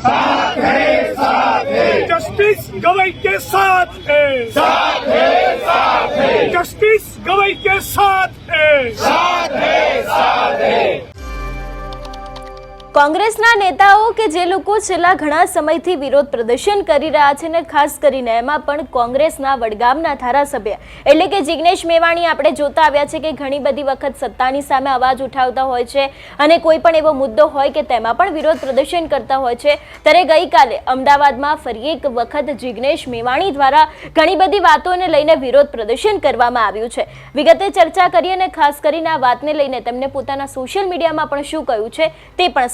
साथ है साथ है जस्टिस गवई के साथ है साथ है साथ है जस्टिस गवई के साथ है साथ है साथ है કોંગ્રેસના નેતાઓ કે જે લોકો છેલ્લા ઘણા સમયથી વિરોધ પ્રદર્શન કરી રહ્યા છે ને ખાસ કરીને એમાં પણ કોંગ્રેસના વડગામના ધારાસભ્ય, એટલે કે જિગ્નેશ મેવાણી આપણે જોતા આવ્યા છે કે ઘણી બધી વખત સત્તાની સામે અવાજ ઉઠાવતા હોય છે અને કોઈ પણ એવો મુદ્દો હોય કે તેમાં પણ વિરોધ પ્રદર્શન કરતા હોય છે. ત્યારે ગઈકાલે અમદાવાદમાં ફરી એક વખત જિગ્નેશ મેવાણી દ્વારા ઘણી બધી વાતોને લઈને વિરોધ પ્રદર્શન કરવામાં આવ્યું છે. વિગતે ચર્ચા કરી અને ખાસ કરીને આ વાતને લઈને તેમને પોતાના સોશિયલ મીડિયામાં પણ શું કહ્યું છે તે પણ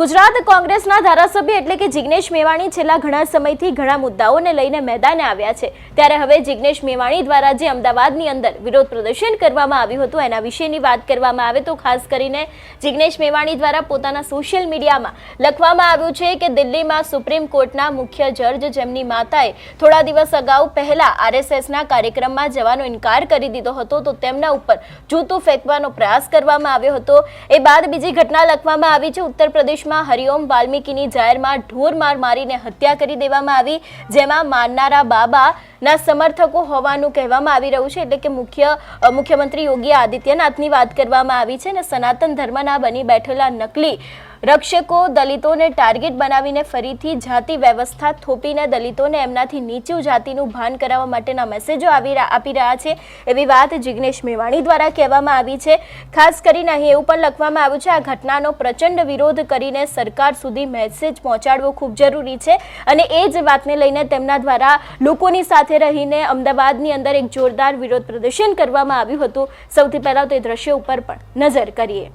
ગુજરાત કોંગ્રેસના ધારાસભ્ય એટલે કે જિગ્નેશ મેવાણી છેલ્લા ઘણા સમયથી ઘણા મુદ્દાઓને લઈને મેદાને આવ્યા છે. ત્યારે હવે જિગ્નેશ મેવાણી દ્વારા જે અમદાવાદની અંદર વિરોધ પ્રદર્શન કરવામાં આવ્યું હતું, એના વિશેની વાત કરવામાં આવે તો ખાસ કરીને જિગ્નેશ મેવાણી દ્વારા પોતાના સોશિયલ મીડિયામાં લખવામાં આવ્યું છે કે દિલ્હીમાં સુપ્રીમ કોર્ટના મુખ્ય જજ જેમની માતાએ થોડા દિવસ અગાઉ પહેલા આરએસએસના કાર્યક્રમમાં જવાનો ઇનકાર કરી દીધો હતો, તો તેમના ઉપર જૂતું ફેંકવાનો પ્રયાસ કરવામાં આવ્યો હતો. એ બાદ બીજી ઘટના લખવામાં આવી છે. ઉત્તર પ્રદેશમાં હરિઓમ વાલ્મીકીની જાહેરમાં ઢોર માર મારીને હત્યા કરી દેવામાં આવી, જેમાં મારનારા બાબાના સમર્થકો હોવાનું કહેવામાં આવી રહ્યું છે. એટલે કે મુખ્ય મુખ્યમંત્રી યોગી આદિત્યનાથની વાત કરવામાં આવી છે અને સનાતન ધર્મના બની બેઠેલા નકલી રક્ષકો દલિતોને ટાર્ગેટ બનાવીને ફરીથી જાતિ વ્યવસ્થા થોપીને દલિતોને એમનાથી નીચું જાતિનું ભાન કરાવવા માટેના મેસેજો આવી આપી રહ્યા છે. એવી વાત જિગ્નેશ મેવાણી દ્વારા કહેવામાં આવી છે. ખાસ કરીને અહીં એવું પણ લખવામાં આવ્યું છે, આ ઘટનાનો પ્રચંડ વિરોધ કરીને સરકાર સુધી મેસેજ પહોંચાડવો ખૂબ જરૂરી છે અને એ જ વાતને લઈને તેમના દ્વારા લોકોની સાથે રહીને અમદાવાદની અંદર એક જોરદાર વિરોધ પ્રદર્શન કરવામાં આવ્યું હતું. સૌથી પહેલાં તે દ્રશ્ય ઉપર પણ નજર કરીએ.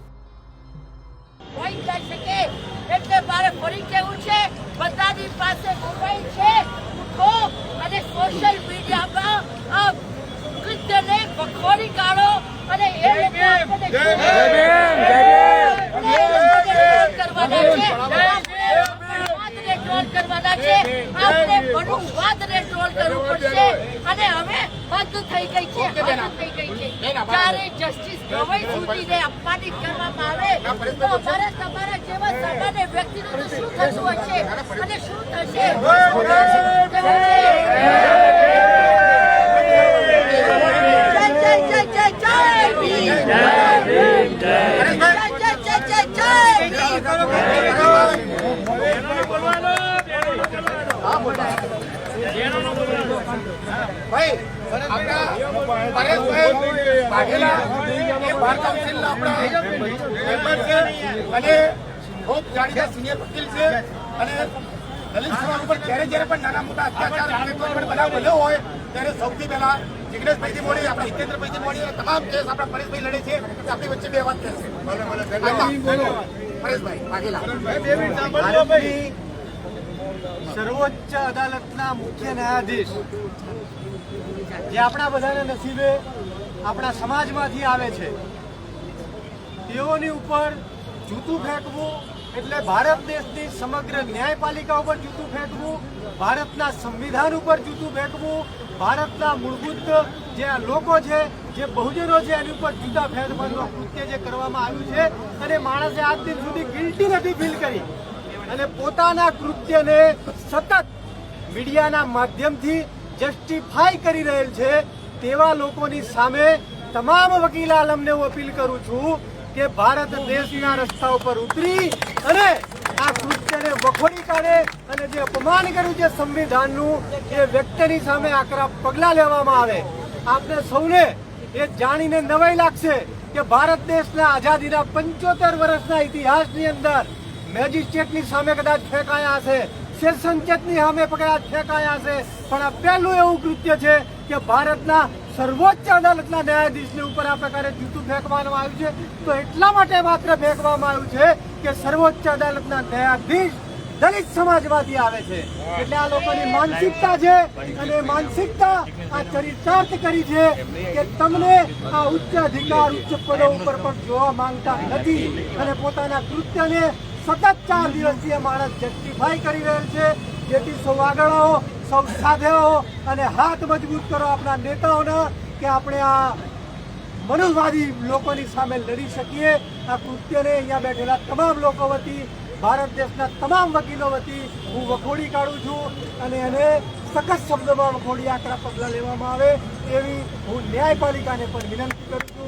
બધાની પાસે મોબાઈલ છે. ઉઠો અને સોશિયલ મીડિયામાં આ કૃત્યને બખોરી કાઢો અને એ કરવાના છે. આપણે બધું છે ટ્રોલ કરવું પડશે. અને હવે હદ થઈ ગઈ છે. હદ થઈ ગઈ છે જ્યારે જસ્ટિસ ગવઈ સુધીને અપમાનિત કરવામાં આવે તો અમારે તમારા જેવા સામાન્ય વ્યક્તિનું શું થતું હશે? અને શું થશે? ભાઈ સિનિયર વકીલ છે અને દલિત ઉપર જ્યારે જ્યારે પણ નાના મોટા અત્યાચાર બનાવ બન્યો હોય ત્યારે સૌથી પહેલા જિગ્નેશભાઈથી મોડી આપણા હિતેન્દ્રભાઈથી મોડી અને તમામ કેસ આપણા પરેશભાઈ લડે છે આપણી વચ્ચે બે વાત કહેશે પરેશભાઈ સર્વોચ્ચ અદાલતના મુખ્ય ન્યાયાધીશ જે આપણા બધાને નસીબે આપણા સમાજમાંથી આવે છે. તેઓની ઉપર જૂતું ફેંકવું એટલે ભારત દેશની સમગ્ર ન્યાયપાલિકા ઉપર જૂતું ફેંકવું, ભારતના સંવિધાન ઉપર જૂતું ફેંકવું, ભારતના મૂળભૂત જે લોકો છે, જે બહુજનો છે, એની ઉપર જૂતા ફેંકવાનું કૃત્ય જે કરવામાં આવ્યું છે, અને માણસે આજ દિન સુધી ગિલ્ટી નથી ફીલ કરી. અને પોતાના કૃત્યને સતત મીડિયાના માધ્યમથી જસ્ટિફાઈ કરી રહેલ છે તેવા લોકોની સામે તમામ વકીલ આલમને હું અપીલ કરું છું કે ભારત દેશના રસ્તા ઉપર ઉતરી અને આ કૃત્યને વખોડી કાઢે અને જે અપમાન કર્યું છે સંવિધાનનું, એ વ્યક્તિની સામે આકરા પગલાં લેવામાં આવે. આપણે સૌને એ જાણીને નવાઈ લાગશે કે ભારત દેશના આઝાદીના પંચોતેર વર્ષના ઇતિહાસની અંદર મેજિસ્ટ્રેટની સામે કદાચ ફેંકાયા હશે. સેશન સંકેતની સામે કદાચ ફેંકાયા છે. પણ આ પહેલું એવું કૃત્ય છે કે ભારતના સર્વોચ્ચ અદાલતના ન્યાયાધીશની ઉપર આ પ્રકારે જૂતું ફેંકવામાં આવ્યું છે. તો એટલા માટે માત્ર ફેંકવામાં આવ્યું છે કે સર્વોચ્ચ અદાલતના ન્યાયાધીશ દલિત સમાજમાંથી આવે છે. એટલે આ લોકોની માનસિકતા છે અને માનસિકતા આ ચરિતાર્થ કરી છે કે તમને આ ઉચ્ચ અધિકાર, ઉચ્ચ પદો ઉપર પણ જોવા માંગતા નથી. અને પોતાના કૃત્યને સતત ચાર દિવસથી એ માણસ જસ્ટિફાઈ કરી રહેલ છે. જેથી સૌ આગળ આવો સૌ સાથે આવો અને હાથ મજબૂત કરો આપણા નેતાઓના કે આપણે આ મનુવાદી લોકોની સામે લડી શકીએ. આ કૃત્યને અહીંયા બેઠેલા તમામ લોકો વતી, ભારત દેશના તમામ વકીલો વતી હું વખોડી કાઢું છું અને એને સખત શબ્દોમાં વખોડી આકરા પગલાં લેવામાં આવે એવી હું ન્યાયપાલિકાને પણ વિનંતી કરું છું.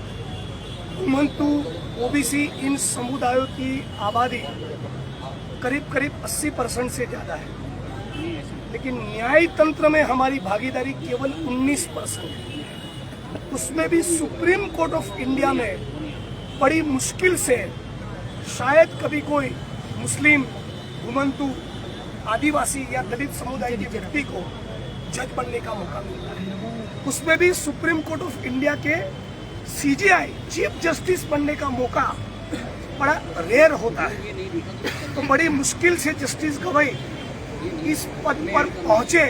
ओबीसी इन समुदायों की आबादी करीब करीब 80 परसेंट से ज़्यादा है। लेकिन न्याय तंत्र में हमारी भागीदारी केवल 19 परसेंट है। उसमें भी सुप्रीम कोर्ट ऑफ़ इंडिया में बड़ी मुश्किल से शायद कभी कोई मुस्लिम, घुमंतु, आदिवासी या दलित समुदाय के व्यक्ति को जज बनने का मौका मिलता है। उसमें भी सुप्रीम कोर्ट ऑफ़ इंडिया के सीजीआई चीफ जस्टिस बनने का मौका बड़ा रेयर होता है। तो बड़ी मुश्किल से जस्टिस गवई इस पद पर पहुँचे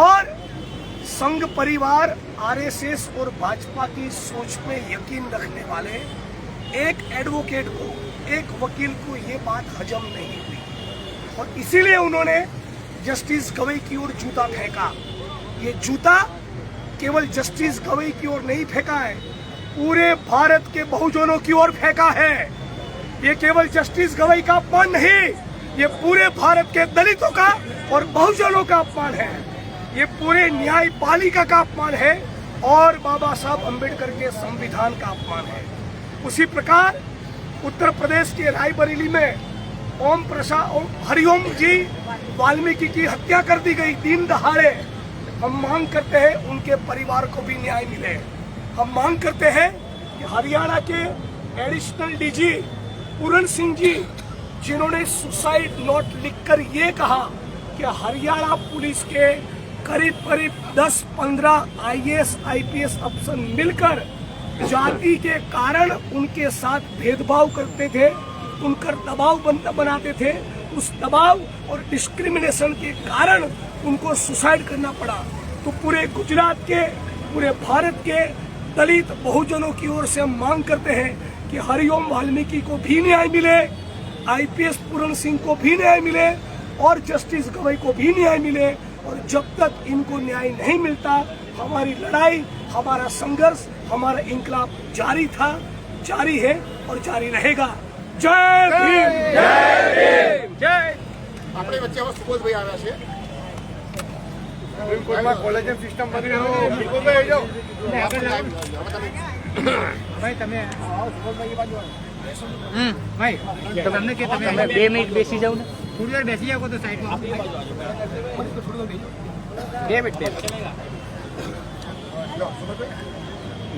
और संघ परिवार, आरएसएस और भाजपा की सोच में यकीन रखने वाले एक एडवोकेट को, एक वकील को ये बात हजम नहीं हुई। और इसीलिए उन्होंने जस्टिस गवई की ओर जूता फेंका। ये जूता केवल जस्टिस गवई की ओर नहीं फेंका है, पूरे भारत के बहुजनों की ओर फेंका है। ये केवल जस्टिस गवई का अपमान नहीं, ये पूरे भारत के दलितों का और बहुजनों का अपमान है। ये पूरे न्यायपालिका का अपमान है और बाबा साहब अंबेडकर के संविधान का अपमान है। उसी प्रकार उत्तर प्रदेश के रायबरेली में ओम प्रसाद हरिओम जी वाल्मीकि की हत्या कर दी गई, दिन दहाड़े। हम मांग करते हैं उनके परिवार को भी न्याय मिले। हम मांग करते हैं कि हरियाणा के एडिशनल डीजी पूरन सिंह जी, जिन्होंने सुसाइड नोट लिखकर ये कहा कि हरियाणा पुलिस के करीब करीब 10-15 आईएएस, आईपीएस अफसर मिलकर जाति के कारण उनके साथ भेदभाव करते थे उन पर दबाव बन- बनाते थे। उस दबाव और डिस्क्रिमिनेशन के कारण उनको सुसाइड करना पड़ा तो पूरे गुजरात के पूरे भारत के दलित बहुजनों की ओर से हम मांग करते हैं कि हरिओम वाल्मीकि को भी न्याय मिले आईपीएस पूरन सिंह को भी न्याय मिले और जस्टिस गवई को भी न्याय मिले और जब तक इनको न्याय नहीं मिलता हमारी लड़ाई हमारा संघर्ष हमारा इंकलाब जारी था जारी है और जारी रहेगा जय भीम जय આપણી વચ્ચે હવે સુબોધભાઈ આવ્યા છે કોલેજિયમ સિસ્ટમ બની તમે બે મિનિટ બેસી જાવ ને. થોડી વાર બેસી જાવ તો સાઈડમાં. બે મિનિટ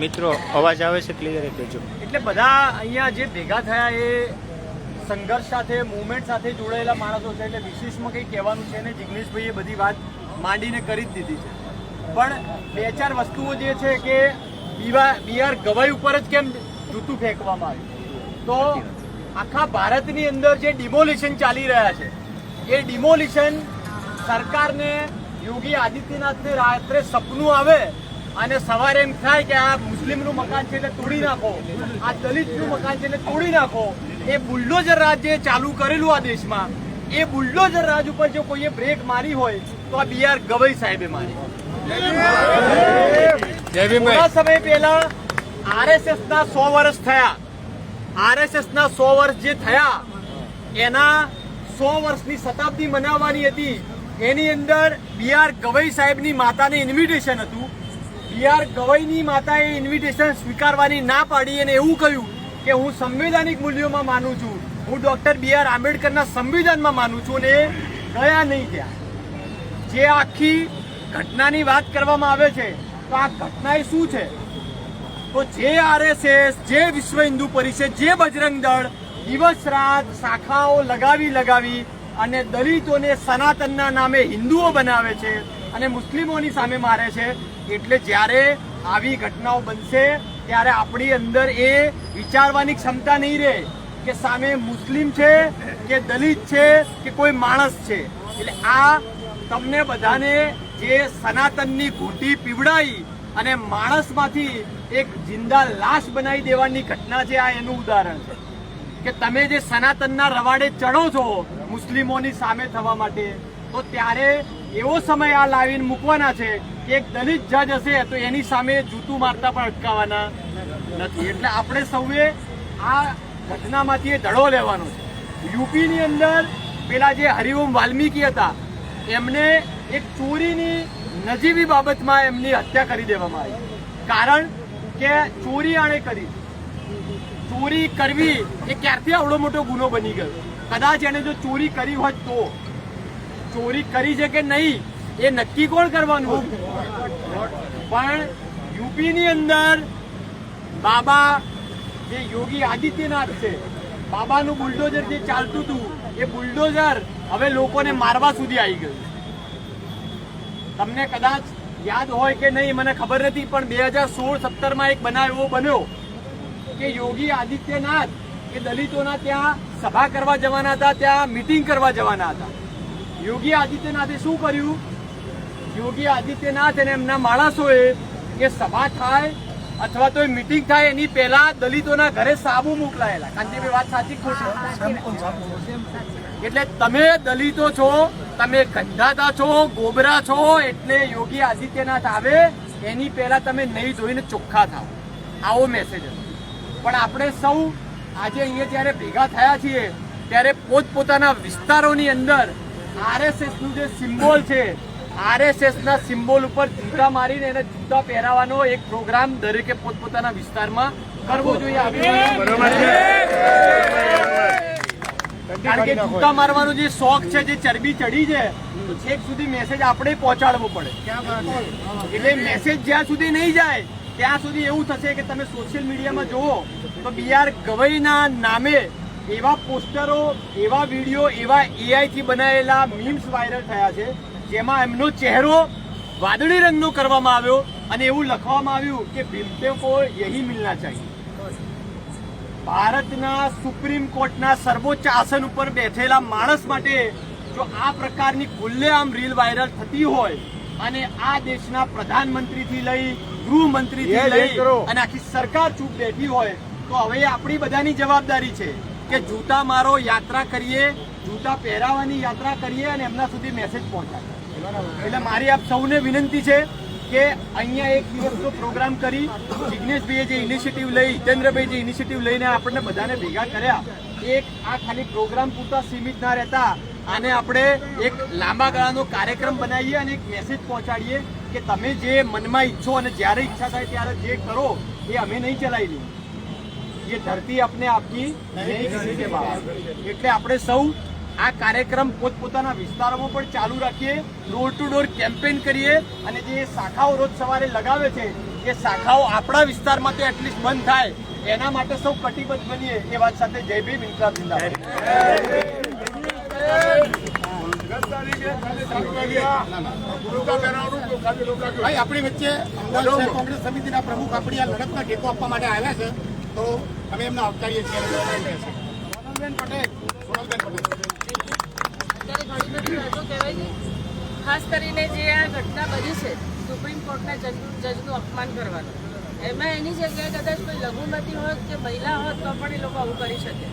મિત્રો અવાજ આવે છે ક્લિયર કહેજો એટલે બધા અહીંયા જે ભેગા થયા એ સંઘર્ષ સાથે મુવમેન્ટ સાથે જોડાયેલા માણસો છે. એટલે વિશેષમાં કંઈ કહેવાનું છે ને જિગ્નેશભાઈએ બધી વાત માંડીને કરી જ દીધી છે. પણ બે ચાર વસ્તુઓ જે છે કે બીવા બીઆર ગવાઈ ઉપર જ કેમ જૂતું ફેંકવામાં આવ્યું? તો આખા ભારતની અંદર જે ડિમોલિશન ચાલી રહ્યા છે, એ ડિમોલિશન સરકારને યોગી આદિત્યનાથને રાત્રે સપનું આવે અને સવારે એમ થાય કે આ મુસ્લિમનું મકાન છે એટલે તોડી નાખો, આ દલિતનું મકાન છે એટલે તોડી નાખો. એ બુલડોઝર રાજ જે ચાલુ કરેલું આ દેશમાં. એ બુલડોઝર રાજ ઉપર જો કોઈએ બ્રેક મારી હોય તો બી આર ગવઈ સાહેબે મારી. થોડા સમય પહેલા આરએસએસ ના સો વર્ષ થયા. આરએસએસ ના સો વર્ષ જે થયા એના સો વર્ષની શતાબ્દી મનાવવાની હતી. એની અંદર બી આર ગવઈ સાહેબની માતાને ઇન્વિટેશન હતું. બી આર ગવઈની માતાએ ઇન્વિટેશન સ્વીકારવાની ના પાડી અને એવું કહ્યું કે હું સંવૈધાનિક મૂલ્યોમાં માનું છું. હું ડોક્ટર બી આર આંબેડકરના સંવિધાનમાં માનું છું અને ગયા નહીં. ત્યાં જે આખી ઘટનાની વાત કરવામાં આવે છે, તો આ ઘટના શું છે? તો જે આરએસએસ, જે વિશ્વ હિન્દુ પરિષદ, જે બજરંગ દળ દિવસ રાત શાખાઓ લગાવી લગાવી અને દલિતોને સનાતનના નામે હિન્દુઓ બનાવે છે અને મુસ્લિમોની સામે મારે છે, એટલે જ્યારે આવી ઘટનાઓ બનશે, ત્યારે આપણી અંદર એ વિચારવાની ક્ષમતા નહીં રહે કે સામે મુસ્લિમ છે, કે દલિત છે, કે કોઈ માણસ છે. એટલે આ તમને બધાને જે સનાતનની ઘૂંટી પીવડાઈ અને માણસમાંથી એક જિંદા લાશ બનાવી દેવાની ઘટના છે, આ એનું ઉદાહરણ છે. કે તમે જે સનાતનના રવાડે ચડો છો મુસ્લિમોની સામે થવા માટે, તો ત્યારે એવો સમય આ લાવીને મૂકવાના છે કે એક દલિત જજ હશે તો એની સામે જૂતું મારતા પણ અટકાવવાના નથી. એટલે આપણે સૌએ આ ઘટનામાંથી એ ધડો લેવાનો છે. યુપીની અંદર પેલા જે હરિઓમ વાલ્મીકી હતા એમને એક ચોરીની નજીવી બાબતમાં એમની હત્યા કરી દેવામાં આવી. કારણ કે ચોરી આણે કરી. ચોરી કરવી એ ક્યારથી આવડો મોટો ગુનો બની ગયો? કદાચ એને જો ચોરી કરી હોત તો. ચોરી કરી છે કે નહીં, એ નક્કી કોણ કરવાનું પણ યુપીની અંદર બાબા જે યોગી આદિત્યનાથ છે, બાબાનું બુલડોઝર જે ચાલતું હતું એ બુલડોઝર હવે લોકોને મારવા સુધી આવી ગયું તમને કદાચ યાદ હોય કે નહીં, મને ખબર નથી, પણ બે હજાર સોળ સત્તરમાં એક બનાવ એવો બન્યો કે યોગી આદિત્યનાથ એ દલિતોના ત્યાં સભા કરવા જવાના હતા, ત્યાં મીટિંગ કરવા જવાના હતા. યોગી આદિત્યનાથે શું કર્યું? યોગી આદિત્યનાથ અને એમના માણસોએ કે સભા થાય અથવા તો મિટિંગ થાય એની પહેલા દલિતોના ઘરે સાબુ મોકલાયેલા. કાંતિભાઈ વાત સાચી ખોટી? એટલે તમે દલિતો છો તમે ગંધાતા છો ગોબરા છો એટલે યોગી આદિત્યનાથ આવે એની પહેલા તમે નહીં જોઈને ચોખ્ખા થાવ આવો મેસેજ પણ આપણે સૌ આજે અહીંયા જ્યારે ભેગા થયા છીએ ત્યારે પોતપોતાના વિસ્તારોની અંદર આરએસએસનું જે સિમ્બોલ છે આરએસએસ ના સિમ્બોલ ઉપર જૂતા મારીને એને જૂતા પહેરાવાનો એક પ્રોગ્રામ દરેકે પોતપોતાના વિસ્તારમાં કરવો જોઈએ. કારણ કે જૂતા મારવાનો જે શોખ છે જે ચરબી ચડી છે તો છેક સુધી મેસેજ આપણે પહોંચાડવો પડે. એટલે મેસેજ જ્યાં સુધી નહીં જાય ત્યાં સુધી એવું થશે કે તમે સોશિયલ મીડિયામાં જુઓ તો બીઆર ગવઈના નામે એવા પોસ્ટરો એવા વીડિયો એવા એઆઈ થી બનાવેલા મીમ્સ વાયરલ થયા છે. જેમાં એમનો ચહેરો વાદળી રંગનો કરવામાં આવ્યો અને એવું લખવામાં આવ્યું કે ભીમતે કો યહી મિલના ચાહીએ ભારતના સુપ્રીમ કોર્ટના સર્વોચ્ચ આસન ઉપર બેઠેલા માણસ માટે જો આ પ્રકારની ખુલ્લેઆમ રીલ વાયરલ થતી હોય અને આ દેશના પ્રધાનમંત્રીથી લઈ ગૃહમંત્રીથી લઈ અને આખી સરકાર ચૂપ બેઠી હોય તો હવે આપણી બધાની જવાબદારી છે કે જૂતા મારો યાત્રા કરીએ જૂતા પહેરાવાની યાત્રા કરીએ અને એમના સુધી મેસેજ પહોંચાડીએ. એટલે મારી આપ સૌને વિનંતી છે કે અહીંયા એક દિવસનો પ્રોગ્રામ કરી જિજ્ઞેશભાઈએ જે ઇનિશિયેટિવ લઈ હિતેન્દ્રભાઈ જે ઇનિશિયેટિવ લઈને આપણને બધાને ભેગા કર્યા, એક આ ખાલી પ્રોગ્રામ પૂરતા સીમિત ના રહેતા, આને આપણે એક લાંબા ગાળાનો કાર્યક્રમ બનાવીએ અને એક મેસેજ પહોંચાડીએ કે તમે જે મનમાં ઈચ્છો અને જ્યારે ઈચ્છા થાય ત્યારે જે કરો, એ અમે નહીં ચલાવી લઈએ એ ધરતી આપણે આપની એટલે આપણે સૌ આ કાર્યક્રમ પોતપોતાના વિસ્તારોમાં પણ ચાલુ રાખીએ ડોર ટુ ડોર કેમ્પેન કરીએ અને જે શાખાઓ રોજ સવારે લગાવે છે, એ શાખાઓ આપણા વિસ્તારમાં તો એટલીસ્ટ બંધ થાય. એના માટે સૌ કટિબદ્ધ બનીએ એ વાત સાથે જય ભીમ, ઇન્કલાબ જિંદાબાદ. આપણી વચ્ચે કોંગ્રેસ સમિતિના પ્રમુખ આપણી આ લડતમાં ટેકો આપવા માટે આવ્યા છે, તો અમે એમને આવકારીએ છીએ. પટેલ, સોનલબેન પટેલ અત્યારે ઘણી બધી વાતો કહેવાય છે ખાસ કરીને જે આ ઘટના બની છે, સુપ્રીમ કોર્ટના જજનું અપમાન કરવાનું. એમાં એની જગ્યાએ કદાચ કોઈ લઘુમતી હોત કે મહિલા હોત, તો પણ એ લોકો આવું કરી શકે.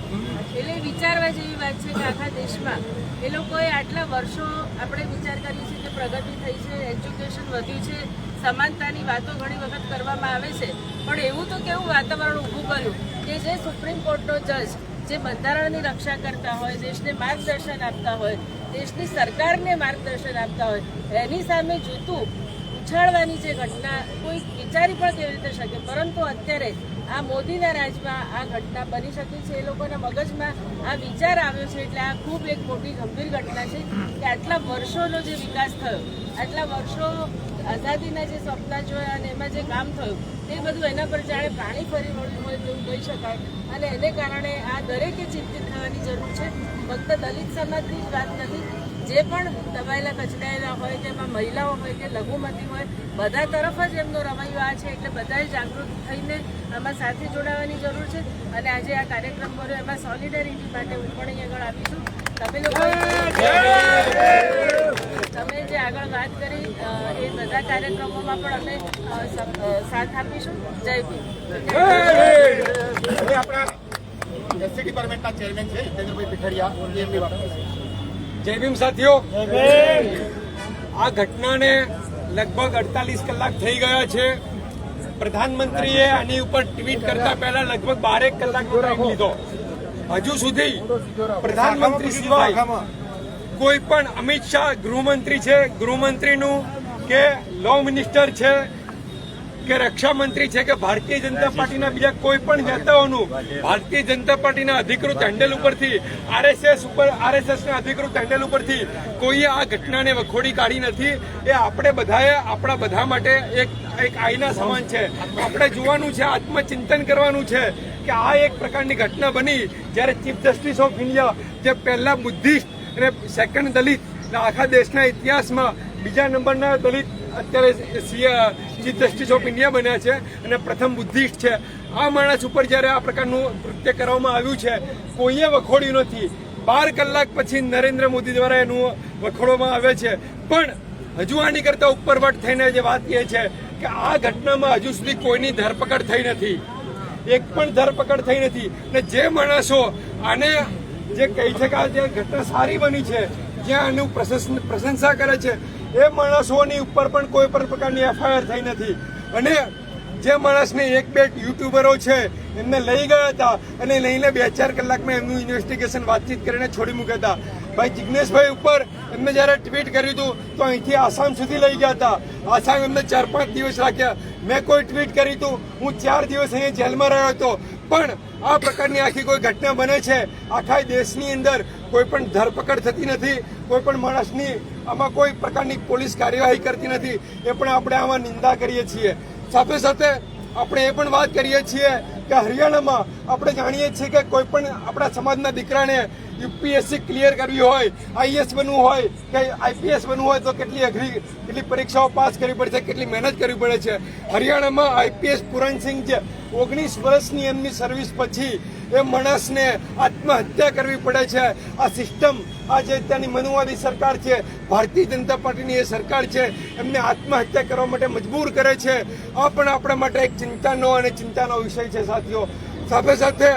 એટલે વિચારવા જેવી વાત છે કે આખા દેશમાં એ લોકોએ આટલા વર્ષો આપણે વિચાર કરીએ છીએ કે પ્રગતિ થઈ છે, એજ્યુકેશન વધ્યું છે, સમાનતાની વાતો ઘણી વખત કરવામાં આવે છે. પણ એવું તો કેવું વાતાવરણ ઊભું કર્યું કે જે સુપ્રીમ કોર્ટનો જજ જે બંધારણની રક્ષા કરતા હોય, દેશને માર્ગદર્શન આપતા હોય, દેશની સરકારને માર્ગદર્શન આપતા હોય, એની સામે જૂતું ઉછાળવાની જે ઘટના કોઈ વિચારી પણ કેવી રીતે શકે? પરંતુ અત્યારે આ મોદીના રાજમાં આ ઘટના બની શકી છે એ લોકોના મગજમાં આ વિચાર આવ્યો છે એટલે આ ખૂબ એક મોટી ગંભીર ઘટના છે કે આટલા વર્ષોનો જે વિકાસ થયો, આટલા વર્ષો આઝાદીના જે સપના જોયા અને એમાં જે કામ થયું, તે બધું એના પર જાણે પાણી ફરી વળ્યું હોય તેવું કહી શકાય. અને એને કારણે આ દરેકે ચિંતિત થવાની જરૂર છે. ફક્ત દલિત સમાજની જ વાત નથી જે પણ દબાયેલા કચડાયેલા હોય કે એમાં મહિલાઓ હોય કે લઘુમતી હોય બધા તરફ જ એમનો રવૈયો આ છે એટલે બધાએ જાગૃત થઈને આમાં સાથે જોડાવાની જરૂર છે. અને આજે આ કાર્યક્રમ કર્યો એમાં સોલિડરિટી માટે હું પણ આગળ આપીશું તમે લોકો તમે જે આગળ વાત કરી એ બધા કાર્યક્રમોમાં પણ અમે સાથ આપીશું. જય ભીમ. આપણા ડિપાર્ટમેન્ટના ચેરમેન છે હિતેન્દ્રભાઈ પીઠડિયા એમની વાત. જય ભીમ સાથીઓ. આ ઘટનાને લગભગ અડતાલીસ કલાક થઈ ગયા છે. પ્રધાનમંત્રીએ આની ઉપર ટ્વીટ કરતા પહેલા લગભગ બારેક કલાકનો ટાઈમ લીધો. હજુ સુધી પ્રધાનમંત્રી સિવાય કોઈ પણ અમિત શાહ ગૃહમંત્રી છે ગૃહમંત્રીનું કે લો મિનિસ્ટર છે કે રક્ષા મંત્રી છે કે ભારતીય જનતા પાર્ટીના બીજા કોઈ પણ નેતાઓનું ભારતીય જનતા પાર્ટીના અધિકૃત હેન્ડલ ઉપરથી આરએસએસ ઉપર, આરએસએસના અધિકૃત હેન્ડલ ઉપરથી કોઈએ આ ઘટનાને વખોડી કાઢી નથી. એ આપણે બધાએ આપણા બધા માટે એક એક આઈના સમાન છે. આપણે જોવાનું છે, આત્મચિંતન કરવાનું છે કે આ એક પ્રકારની ઘટના બની જ્યારે ચીફ જસ્ટિસ ઓફ ઇન્ડિયા જે પહેલા બુદ્ધિસ્ટ અને સેકન્ડ દલિત આખા દેશના ઇતિહાસમાં બીજા નંબરના દલિત અત્યારે ચીફ જસ્ટિસ ઓફ ઇન્ડિયા બન્યા છે અને પ્રથમ બુદ્ધિસ્ટ છે. આ માણસ ઉપર જ્યારે આ પ્રકારનું કૃત્ય કરવામાં આવ્યું છે, કોઈએ વખોડ્યું નથી. બાર કલાક પછી નરેન્દ્ર મોદી દ્વારા એનું વખોડવામાં આવે છે. પણ હજુ આની કરતા ઉપરવટ થઈને જે વાત એ છે કે આ ઘટનામાં હજુ સુધી કોઈની ધરપકડ થઈ નથી. એક પણ ધરપકડ થઈ નથી. ને જે માણસો આને જે કહી છે કે આ જે ઘટના સારી બની છે, જ્યાં આનું પ્રશંસા કરે છે એ માણસોની ઉપર પણ કોઈ પણ પ્રકારની એફઆઈઆર થઈ નથી. અને જે માણસને એક બે યુટ્યુબરો છે, એમને લઈ ગયા હતા અને લઈને બે ચાર કલાકમાં એમનું ઇન્વેસ્ટિગેશન વાતચીત કરીને છોડી મૂક્યા હતા. ભાઈ જિજ્ઞેશભાઈ ઉપર એમને જ્યારે ટ્વીટ કર્યું હતું, તો અહીંથી આસામ સુધી લઈ ગયા હતા. આસામ એમને ચાર પાંચ દિવસ રાખ્યા. મેં કોઈ ટ્વીટ કર્યું હતું હું ચાર દિવસ અહીંયા જેલમાં રહ્યો હતો. પણ આ પ્રકારની આખી કોઈ ઘટના બને છે. આખા દેશની અંદર કોઈ પણ ધરપકડ થતી નથી. કોઈ પણ માણસની આમાં કોઈ પ્રકારની પોલીસ કાર્યવાહી કરતી નથી. એ પણ આપણે આમાં નિંદા કરીએ છીએ. સાથે સાથે આપણે એ પણ વાત કરીએ છીએ કે હરિયાણામાં આપણે જાણીએ છીએ કે કોઈ પણ આપણા સમાજના દીકરાને યુપીએસસી ક્લિયર કરવી હોય, આઈએસ બનવું હોય, કે આઈપીએસ બનવું હોય તો કેટલી અઘરી, કેટલી પરીક્ષાઓ પાસ કરવી પડે છે કેટલી મહેનત કરવી પડે છે. હરિયાણામાં આઈપીએસ પુરણસિંહ છે ઓગણીસ વર્ષની એમની સર્વિસ પછી એ માણસને આત્મહત્યા કરવી પડે છે. આ સિસ્ટમ આ જે ત્યાંની મનુવાદી સરકાર છે, ભારતીય જનતા પાર્ટીની એ સરકાર છે, એમને આત્મહત્યા કરવા માટે મજબૂર કરે છે. આ પણ આપણા માટે એક ચિંતાનો અને ચિંતાનો વિષય છે, સાથીઓ. સાથે સાથે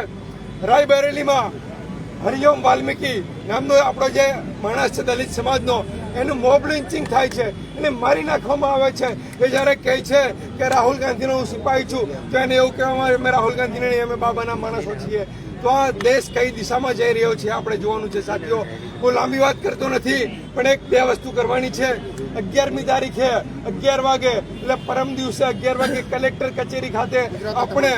રાયબરેલીમાં હરિઓમ વાલ્મીકી નામનો આપણો જે માણસ છે દલિત સમાજનો, એનું મોબ લિન્ચિંગ થાય છે. એને મારી નાખવામાં આવે છે. એ જ્યારે કહે છે કે રાહુલ ગાંધીનો હું સિપાહી છું, તો એને એવું કહેવામાં આવે, અમે રાહુલ ગાંધીને અમે બાબાના માણસો છીએ. તો આ દેશ કઈ દિશામાં જઈ રહ્યો છે, આપણે જોવાનું છે. સાથીઓ, હું લાંબી વાત કરતો નથી, પણ એક બે વસ્તુ કરવાની છે. અગિયારમી તારીખે અગિયાર વાગે, એટલે પરમ દિવસે અગિયાર વાગે કલેક્ટર કચેરી ખાતે આપણે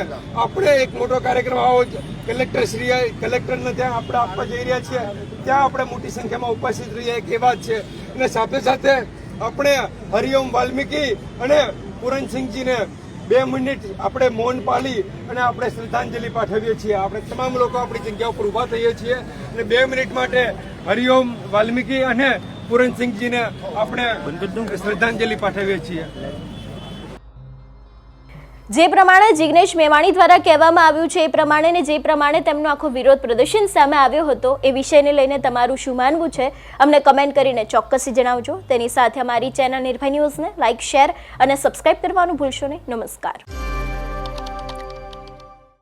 આપણે એક મોટો કાર્યક્રમ આવો કલેક્ટર શ્રી કલેક્ટરને ત્યાં આપણે આપવા જઈ રહ્યા છીએ. ત્યાં આપણે મોટી સંખ્યામાં ઉપસ્થિત રહીએ એક એ વાત છે. અને સાથે સાથે આપણે હરિઓમ વાલ્મીકી અને પૂરણસિંહજીને બે મિનિટ આપણે મૌન પાલી અને આપણે શ્રદ્ધાંજલિ પાઠવીએ છીએ. આપણે તમામ લોકો આપણી જગ્યા ઉપર ઊભા થઈએ છીએ અને બે મિનિટ માટે હરિઓમ વાલ્મીકી અને પુરનસિંહજીને આપણે શ્રદ્ધાંજલિ પાઠવીએ છીએ. જે પ્રમાણે જિગ્નેશ મેવાણી દ્વારા કહેવામાં આવ્યું છે એ પ્રમાણે ને જે પ્રમાણે તેમનો આખો વિરોધ પ્રદર્શન સામે આવ્યો હતો એ વિષયને લઈને તમારું શું માનવું છે? અમને કમેન્ટ કરીને ચોક્કસથી જણાવજો. તેની સાથે અમારી ચેનલ નિર્ભય ન્યૂઝને લાઇક શેર અને સબસ્ક્રાઇબ કરવાનું ભૂલશો નહીં. નમસ્કાર.